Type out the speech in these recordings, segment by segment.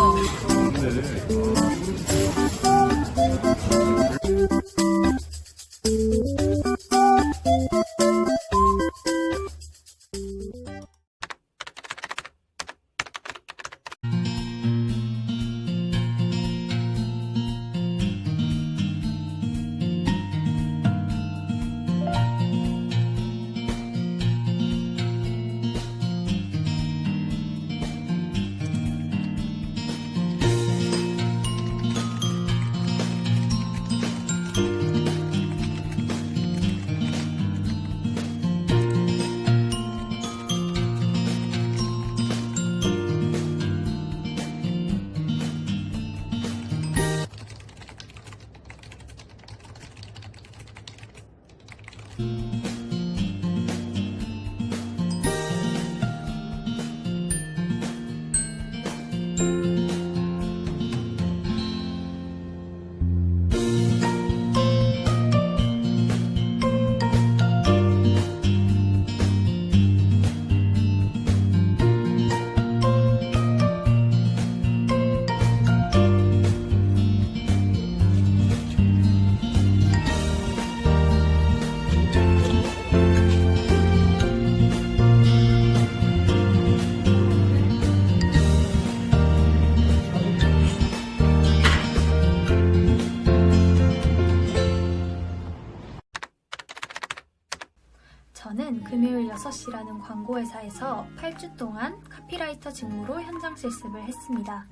Oh. 금요일 6시라는 광고회사에서 8주 동안 카피라이터 직무로 현장 실습을 했습니다.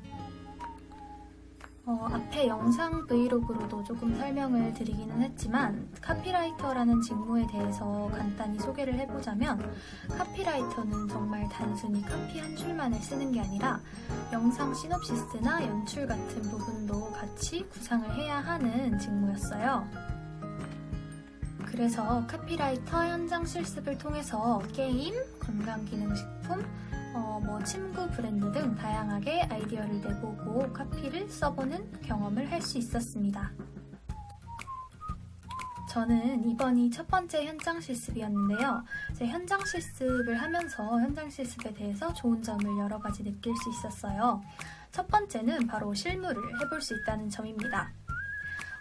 어, 앞에 영상 브이로그로도 조금 설명을 드리기는 했지만 카피라이터라는 직무에 대해서 간단히 소개를 해보자면 카피라이터는 정말 단순히 카피 한 줄만을 쓰는 게 아니라 영상 시놉시스나 연출 같은 부분도 같이 구상을 해야 하는 직무였어요. 그래서 카피라이터 현장 실습을 통해서 게임, 건강기능식품, 어, 뭐 침구 브랜드 등 다양하게 아이디어를 내보고 카피를 써보는 경험을 할 수 있었습니다. 저는 이번이 첫 번째 현장 실습이었는데요. 제 현장 실습을 하면서 현장 실습에 대해서 좋은 점을 여러 가지 느낄 수 있었어요. 첫 번째는 바로 실무를 해볼 수 있다는 점입니다.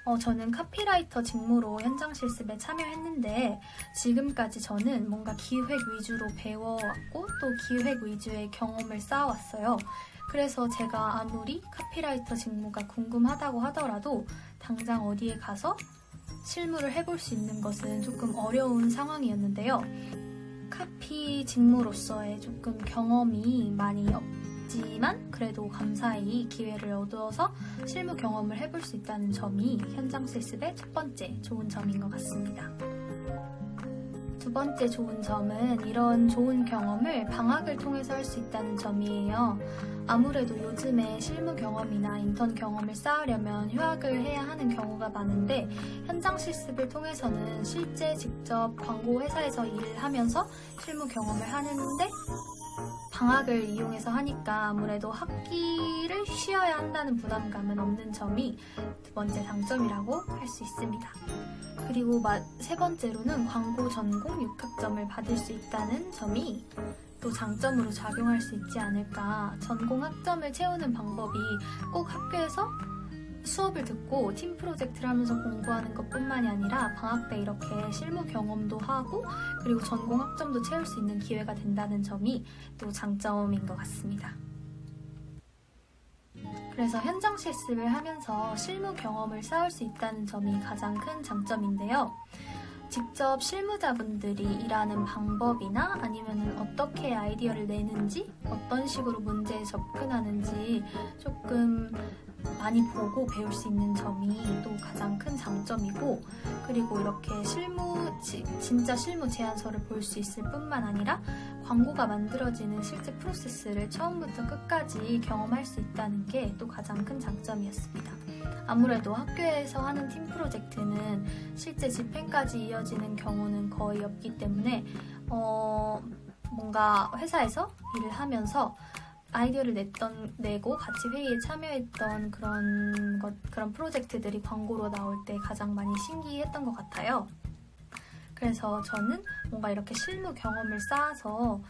어, 저는 카피라이터 직무로 현장 실습에 참여했는데 지금까지 저는 뭔가 기획 위주로 배워왔고 또 기획 위주의 경험을 쌓아왔어요. 그래서 제가 아무리 카피라이터 직무가 궁금하다고 하더라도 당장 어디에 가서 실무를 해볼 수 있는 것은 조금 어려운 상황이었는데요. 카피 직무로서의 조금 경험이 많이 없지만 그래도 감사히 기회를 얻어서 실무 경험을 해볼 수 있다는 점이 현장 실습의 첫 번째 좋은 점인 것 같습니다. 두 번째 좋은 점은 이런 좋은 경험을 방학을 통해서 할 수 있다는 점이에요. 아무래도 요즘에 실무 경험이나 인턴 경험을 쌓으려면 휴학을 해야 하는 경우가 많은데 현장 실습을 통해서는 실제 직접 광고 회사에서 일을 하면서 실무 경험을 하는데 방학을 이용해서 하니까 아무래도 학기를 쉬어야 한다는 부담감은 없는 점이 두 번째 장점이라고 할 수 있습니다. 그리고 마- 세 번째로는 광고 전공 6학점을 받을 수 있다는 점이 또 장점으로 작용할 수 있지 않을까. 전공 학점을 채우는 방법이 꼭 학교에서 수업을 듣고 팀 프로젝트를 하면서 공부하는 것 뿐만이 아니라 방학 때 이렇게 실무 경험도 하고 그리고 전공 학점도 채울 수 있는 기회가 된다는 점이 또 장점인 것 같습니다. 그래서 현장 실습을 하면서 실무 경험을 쌓을 수 있다는 점이 가장 큰 장점인데요. 직접 실무자분들이 일하는 방법이나 아니면 어떻게 아이디어를 내는지, 어떤 식으로 문제에 접근하는지 조금 많이 보고 배울 수 있는 점이 또 가장 큰 장점이고, 그리고 이렇게 실무, 지- 진짜 실무 제안서를 볼 수 있을 뿐만 아니라 광고가 만들어지는 실제 프로세스를 처음부터 끝까지 경험할 수 있다는 게 또 가장 큰 장점이었습니다. 아무래도 학교에서 하는 팀 프로젝트는 실제 집행까지 이어지는 경우는 거의 없기 때문에 어, 뭔가 회사에서 일을 하면서 아이디어를 냈던 내고 같이 회의에 참여했던 그런 것 그런 프로젝트들이 광고로 나올 때 가장 많이 신기했던 것 같아요. 그래서 저는 뭔가 이렇게 실무 경험을 쌓아서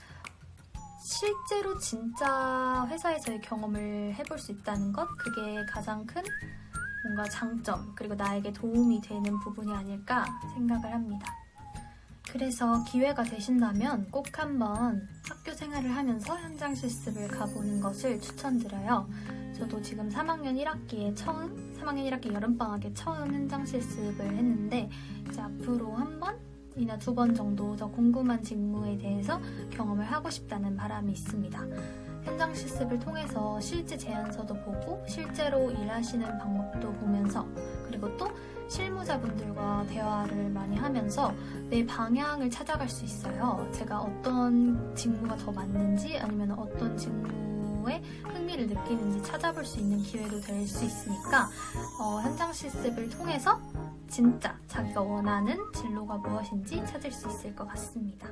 실제로 진짜 회사에서의 경험을 해볼 수 있다는 것 그게 가장 큰 뭔가 장점 그리고 나에게 도움이 되는 부분이 아닐까 생각을 합니다. 그래서 기회가 되신다면 꼭 한번 학교 생활을 하면서 현장 실습을 가보는 것을 추천드려요. 저도 지금 3학년 1학기에 처음, 3학년 1학기 여름방학에 처음 현장 실습을 했는데 이제 앞으로 한 번 이나 두 번 정도 더 궁금한 직무에 대해서 경험을 하고 싶다는 바람이 있습니다. 현장 실습을 통해서 실제 제안서도 보고 실제로 일하시는 방법도 보면서 그리고 또 실무자분들과 대화를 많이 하면서 내 방향을 찾아갈 수 있어요. 제가 어떤 직무가 더 맞는지 아니면 어떤 직무에 흥미를 느끼는지 찾아볼 수 있는 기회도 될 수 있으니까 어, 현장 실습을 통해서 진짜 자기가 원하는 진로가 무엇인지 찾을 수 있을 것 같습니다.